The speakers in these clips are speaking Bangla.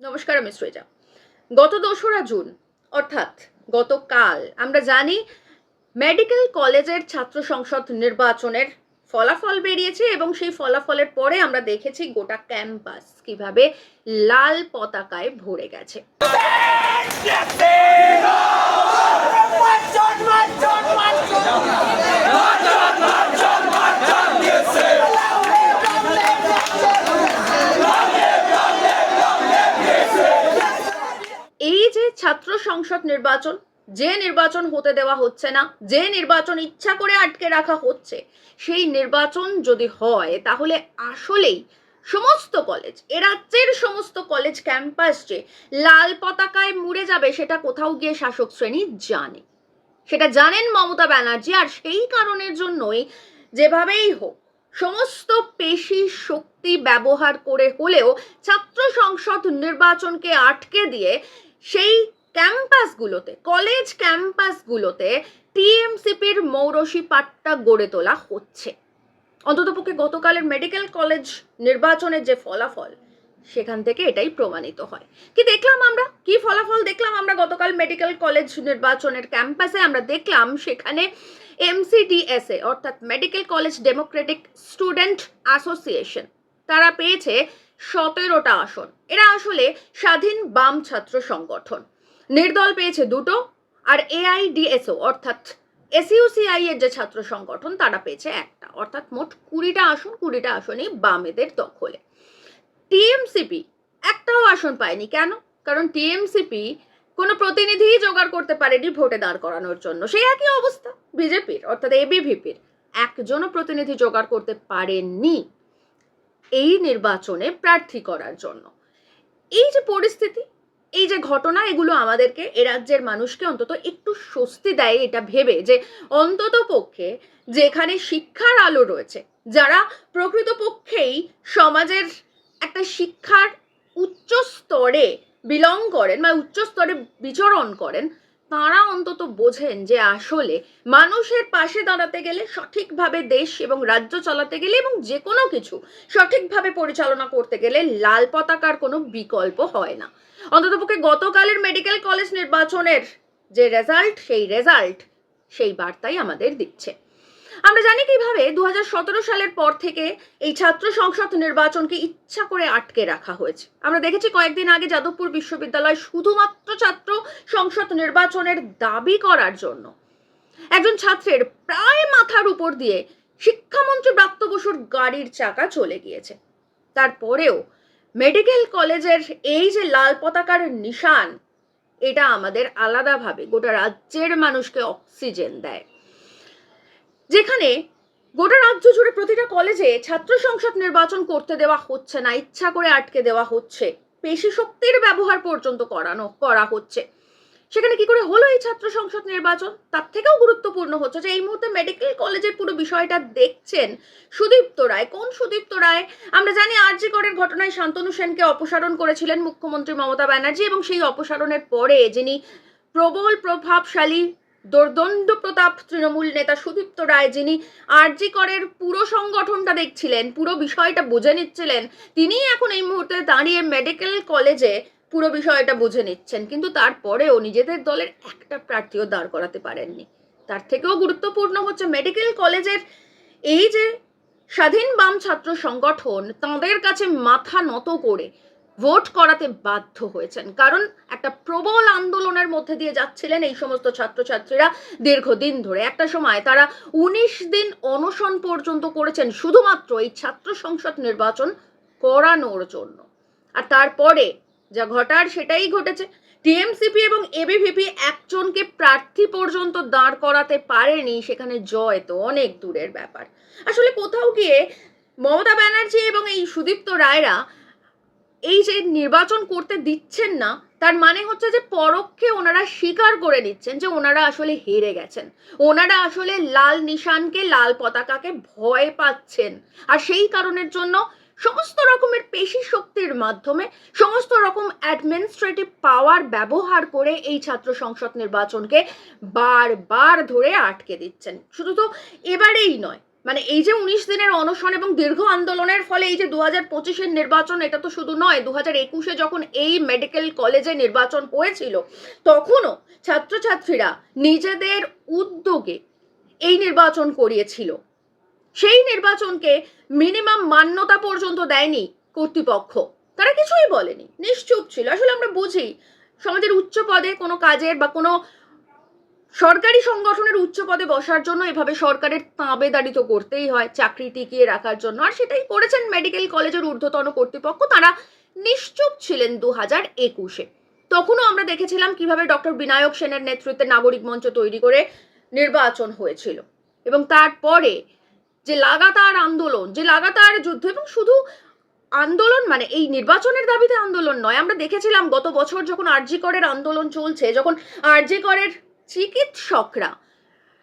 নমস্কার আমি শ্রেজা গত দোসরা জুন অর্থাৎ গতকাল আমরা জানি মেডিকেল কলেজের ছাত্র সংসদ নির্বাচনের ফলাফল বেরিয়েছে এবং সেই ফলাফলের পরে আমরা দেখেছি গোটা ক্যাম্পাস কীভাবে লাল পতাকায় ভরে গেছে Marchon, marchon, marchon. এই যে ছাত্র সংসদ নির্বাচন। যে নির্বাচন হতে দেওয়া হচ্ছে না, যে নির্বাচন ইচ্ছা করে আটকে রাখা হচ্ছে, সেই নির্বাচন যদি হয়, তাহলে আসলেই সমস্ত কলেজ এ রাজ্যের সমস্ত কলেজ ক্যাম্পাস যে লাল পতাকায় মুড়ে যাবে, সেটা কোথাও গিয়ে শাসক শ্রেণি জানে। সেটা জানেন মমতা ব্যানার্জি, আর সেই কারণের জন্যই যেভাবেই হোক, সমস্ত পেশি শক্তি ব্যবহার করে হলেও ছাত্র সংসদ নির্বাচনকে আটকে দিয়ে সেই ক্যাম্পাসগুলোতে, কলেজ ক্যাম্পাসগুলোতে টিএমসিপির মৌরসী পাট্টা গড়ে তোলা হচ্ছে। অন্ততপক্ষে গতকালের মেডিকেল কলেজ নির্বাচনের যে ফলাফল, সেখান থেকে এটাই প্রমাণিত হয়। কি দেখলাম আমরা? কি ফলাফল দেখলাম আমরা গতকাল মেডিকেল কলেজ নির্বাচনের ক্যাম্পাসে? আমরা দেখলাম সেখানে এমসিডিএসএ, অর্থাৎ medical college democratic student association, তারা পেয়েছে সতেরোটা আসন। এরা আসলে স্বাধীন বাম ছাত্র সংগঠন। নির্দল পেয়েছে দুটো আর এআইডিএসও অর্থাৎ এসইউসিআই এর যে ছাত্র সংগঠন, তারা পেয়েছে একটা। অর্থাৎ মোট কুড়িটা আসন, কুড়িটা আসনই বামেদের দখলে। টিএমসিপি একটাও আসন পায়নি। কেন? কারণ টিএমসিপি কোনো প্রতিনিধি জোগাড় করতে পারেনি ভোটে দাঁড় করানোর জন্য। সেই একই অবস্থা বিজেপির, অর্থাৎ এবিভিপির একজনও প্রতিনিধি জোগাড় করতে পারেননি এই নির্বাচনে প্রার্থী করার জন্য। এই যে পরিস্থিতি এই যে ঘটনা, এগুলো আমাদেরকে, এ রাজ্যের মানুষকে অন্তত একটু স্বস্তি দেয় এটা ভেবে যে অন্তত পক্ষে যেখানে শিক্ষার আলো রয়েছে, যারা প্রকৃতপক্ষেই সমাজের একটা শিক্ষার উচ্চ স্তরে বিলং করেন বা উচ্চ স্তরে বিচরণ করেন তারা অন্তত বোঝেন যে আসলে মানুষের পাশে দাঁড়াতে গেলে সঠিকভাবে দেশ এবং রাজ্য চালাতে গেলে এবং যে কোনো কিছু সঠিকভাবে পরিচালনা করতে গেলে লাল পতাকার কোনো বিকল্প হয় না। অন্ততপক্ষে গতকালের মেডিকেল কলেজ নির্বাচনের যে রেজাল্ট সেই রেজাল্ট সেই বার্তাই আমাদের দিচ্ছে। আমরা জানি কীভাবে দু হাজার সতেরো সালের পর থেকে এই ছাত্র সংসদ নির্বাচনকে ইচ্ছা করে আটকে রাখা হয়েছে। আমরা দেখেছি কয়েকদিন আগে যাদবপুর বিশ্ববিদ্যালয় শুধুমাত্র ছাত্র সংসদ নির্বাচনের দাবি করার জন্য একজন ছাত্রের প্রায় মাথার উপর দিয়ে শিক্ষামন্ত্রী ব্রাত্য বসুর গাড়ির চাকা চলে গিয়েছে। তারপরেও মেডিকেল কলেজের এই যে লাল পতাকার নিশান, এটা আমাদের আলাদাভাবে গোটা রাজ্যের মানুষকে অক্সিজেন দেয়। যেখানে গোটা রাজ্য জুড়ে প্রতিটা কলেজে ছাত্র সংসদ নির্বাচন করতে দেওয়া হচ্ছে না, ইচ্ছা করে আটকে দেওয়া হচ্ছে। পেশি শক্তির ব্যবহার পর্যন্ত করানো, করা হচ্ছে। সেখানে কি করে হলো এই ছাত্র সংসদ নির্বাচন? তার থেকেও গুরুত্বপূর্ণ হচ্ছে যে এই মুহূর্তে মেডিকেল কলেজের পুরো বিষয়টা দেখছেন সুদীপ্ত রায়। কোন সুদীপ্ত রায়? আমরা জানি আরজি করের ঘটনায় শান্তনু সেনকে অপসারণ করেছিলেন মুখ্যমন্ত্রী মমতা ব্যানার্জি এবং সেই অপসারণের পরে যিনি প্রবল প্রভাবশালী দোর্দণ্ড প্রতাপ তৃণমূল নেতা সুদীপ্ত রায় যিনি আরজি করের পুরো সংগঠনটা দেখছিলেন, পুরো বিষয়টা বুঝে নিচ্ছিলেন, তিনিই এখন এই মুহূর্তে দাঁড়িয়ে মেডিকেল কলেজে পুরো বিষয়টা বুঝে নিচ্ছেন। কিন্তু তারপরেও নিজেদের দলের একটা প্রার্থীও দাঁড় করাতে পারেননি। তার থেকেও গুরুত্বপূর্ণ হচ্ছে মেডিকেল কলেজের এই যে স্বাধীন বাম ছাত্র সংগঠন, তাঁদের কাছে মাথা নত করে ভোট করাতে বাধ্য হয়েছেন। কারণ একটা প্রবল আন্দোলনের মধ্যে দিয়ে যাচ্ছিলেন এই সমস্ত ছাত্রছাত্রীরা দীর্ঘদিন ধরে। একটা সময় তারা উনিশ দিন অনশন পর্যন্ত করেছেন শুধুমাত্র এই ছাত্র সংসদ নির্বাচন করানোর জন্য। আর তারপরে যা ঘটার সেটাই ঘটেছে। টিএমসিপি এবং এবিভিপি একজনকে প্রার্থী পর্যন্ত দাঁড় করাতে পারেনি, সেখানে জয় তো অনেক দূরের ব্যাপার। আসলে কোথাও গিয়ে মমতা ব্যানার্জি এবং এই সুদীপ্ত রায়রা এই যে নির্বাচন করতে দিচ্ছেন না, তার মানে হচ্ছে যে পরোক্ষে ওনারা স্বীকার করে নিচ্ছেন যে ওনারা আসলে হেরে গেছেন। ওনারা আসলে লাল নিশানকে, লাল পতাকাকে ভয় পাচ্ছেন। আর সেই কারণের জন্য সমস্ত রকমের পেশি শক্তির মাধ্যমে, সমস্ত রকম অ্যাডমিনিস্ট্রেটিভ পাওয়ার ব্যবহার করে এই ছাত্র সংসদ নির্বাচনকে বারবার ধরে আটকে দিচ্ছেন। শুধু তো এবারেই নয় মানে এই যে উনিশ দিনের অনশন এবং দীর্ঘ আন্দোলনের ফলে এই যে দু হাজার পঁচিশের নির্বাচন, এটা তো শুধু নয় দু হাজার একুশে যখন এই মেডিকেল কলেজে নির্বাচন হয়েছিল, তখনও ছাত্রছাত্রীরা নিজেদের উদ্যোগে এই নির্বাচন করিয়েছিল। সেই নির্বাচনকে মিনিমাম মান্যতা পর্যন্ত দেয়নি কর্তৃপক্ষ। তারা কিছুই বলেনি, নিশ্চুপ ছিল। আসলে আমরা বুঝি, সমাজের উচ্চ পদে কোনো কাজের বা কোনো সরকারি সংগঠনের উচ্চ পদে বসার জন্য এভাবে সরকারের তাঁবেদারি তো করতেই হয়, চাকরি টিকিয়ে রাখার জন্য। আর সেটাই করেছেন মেডিকেল কলেজের ঊর্ধ্বতন কর্তৃপক্ষ। তারা নিশ্চুপ ছিলেন দু হাজার একুশে। তখনও আমরা দেখেছিলাম কীভাবে ডক্টর বিনায়ক সেনের নেতৃত্বে নাগরিক মঞ্চ তৈরি করে নির্বাচন হয়েছিল। এবং তারপরে যে লাগাতার আন্দোলন, যে লাগাতার যুদ্ধ, এবং শুধু আন্দোলন মানে এই নির্বাচনের দাবিতে আন্দোলন নয়। আমরা দেখেছিলাম গত বছর যখন আরজি করের আন্দোলন চলছে, যখন আরজি করের চিকিৎসকরা।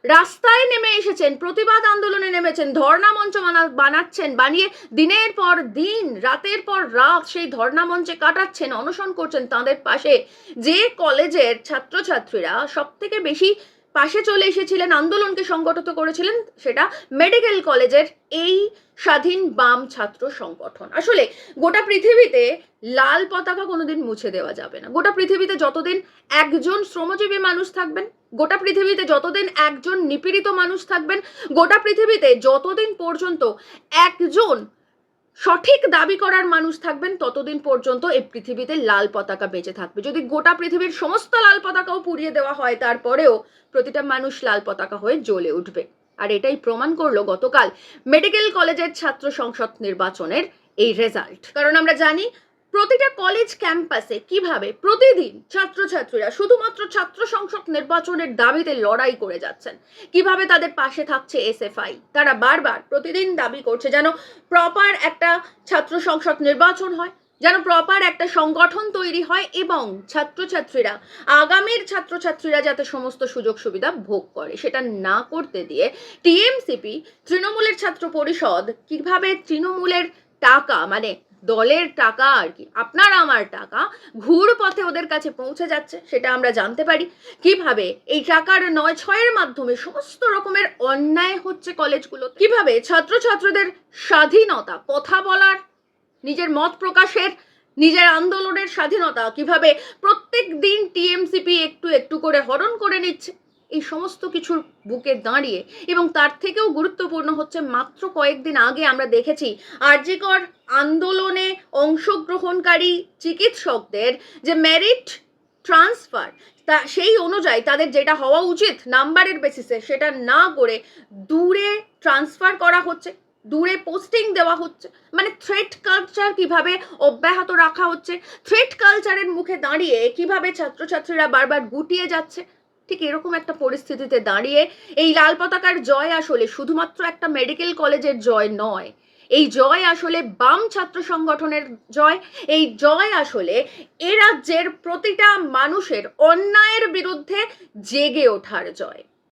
রাস্তায় নেমে এসেছেন, প্রতিবাদ আন্দোলনে নেমেছেন, ধর্ণা মঞ্চ বানা- বানাচ্ছেন, বানিয়ে দিনের পর দিন, রাতের পর রাত সেই ধর্ণা মঞ্চে কাটাচ্ছেন, অনশন করছেন তাদের পাশে। যে কলেজের ছাত্রছাত্রীরা সব থেকে বেশি পাশে চলে এসেছিলেন, আন্দোলনকে সংগঠিত করেছিলেন সেটা মেডিকেল কলেজের এই স্বাধীন বাম ছাত্র সংগঠন। আসলে গোটা পৃথিবীতে লাল পতাকা কোনোদিন মুছে দেওয়া যাবে না। গোটা পৃথিবীতে যতদিন একজন শ্রমজীবী মানুষ থাকবেন, গোটা পৃথিবীতে যতদিন একজন নিপীড়িত মানুষ থাকবেন, গোটা পৃথিবীতে যতদিন পর্যন্ত একজন সঠিক দাবি করার মানুষ থাকবেন ততদিন পর্যন্ত এই পৃথিবীতে লাল পতাকা বেঁচে থাকবে। যদি গোটা পৃথিবীর সমস্ত লাল পতাকাও পুড়িয়ে দেওয়া হয়, তারপরেও প্রতিটা মানুষ লাল পতাকা হয়ে জ্বলে উঠবে। আর এটাই প্রমাণ করল গতকাল মেডিকেল কলেজের ছাত্র সংসদ নির্বাচনের এই রেজাল্ট কারণ আমরা জানি প্রতিটা কলেজ ক্যাম্পাসে কীভাবে প্রতিদিন ছাত্রছাত্রীরা শুধুমাত্র ছাত্র সংসদ নির্বাচনের দাবিতে লড়াই করে যাচ্ছেন? কীভাবে তাদের পাশে থাকছে এসএফআই তারা বারবার প্রতিদিন দাবি করছে যেন প্রপার একটা ছাত্র সংসদ নির্বাচন হয়, যেন প্রপার একটা সংগঠন তৈরি হয় এবং ছাত্রছাত্রীরা, আগামীর ছাত্রছাত্রীরা যাতে সমস্ত সুযোগ সুবিধা ভোগ করে। সেটা না করতে দিয়ে টিএমসিপি তৃণমূলের ছাত্র পরিষদ কীভাবে তৃণমূলের টাকা মানে দলের টাকা আর কি, আপনার আমার টাকা ঘুর পথে ওদের কাছে পৌঁছে যাচ্ছে, সেটা আমরা জানতে পারি। কীভাবে এই টাকার নয় ছয়ের মাধ্যমে সমস্ত রকমের অন্যায় হচ্ছে কলেজগুলো? কীভাবে ছাত্রছাত্রীদের স্বাধীনতা, কথা বলার, নিজের মত প্রকাশের, নিজের আন্দোলনের স্বাধীনতা, কীভাবে প্রত্যেক দিন টিএমসিপি একটু একটু করে হরণ করে নিচ্ছে? এই সমস্ত কিছুর বুকে দাঁড়িয়ে এবং তার থেকেও গুরুত্বপূর্ণ হচ্ছে মাত্র কয়েকদিন আগে আমরা দেখেছি আরজিকর আন্দোলনে অংশগ্রহণকারী চিকিৎসকদের যে মেরিট ট্রান্সফার তা সেই অনুযায়ী তাদের যেটা হওয়া উচিত নাম্বারের বেসিসে সেটা না করে দূরে ট্রান্সফার করা হচ্ছে, দূরে পোস্টিং দেওয়া হচ্ছে। মানে থ্রেট কালচার কীভাবে অব্যাহত রাখা হচ্ছে থ্রেট কালচারের মুখে দাঁড়িয়ে কীভাবে ছাত্রছাত্রীরা বারবার গুটিয়ে যাচ্ছে ঠিক এরকম একটা পরিস্থিতিতে দাঁড়িয়ে এই লাল পতাকার জয় আসলে শুধুমাত্র একটা মেডিকেল কলেজের জয় নয়। এই জয় আসলে বাম ছাত্র সংগঠনের জয়। এই জয় আসলে এ রাজ্যের প্রতিটা মানুষের অন্যায়ের বিরুদ্ধে জেগে ওঠার জয়।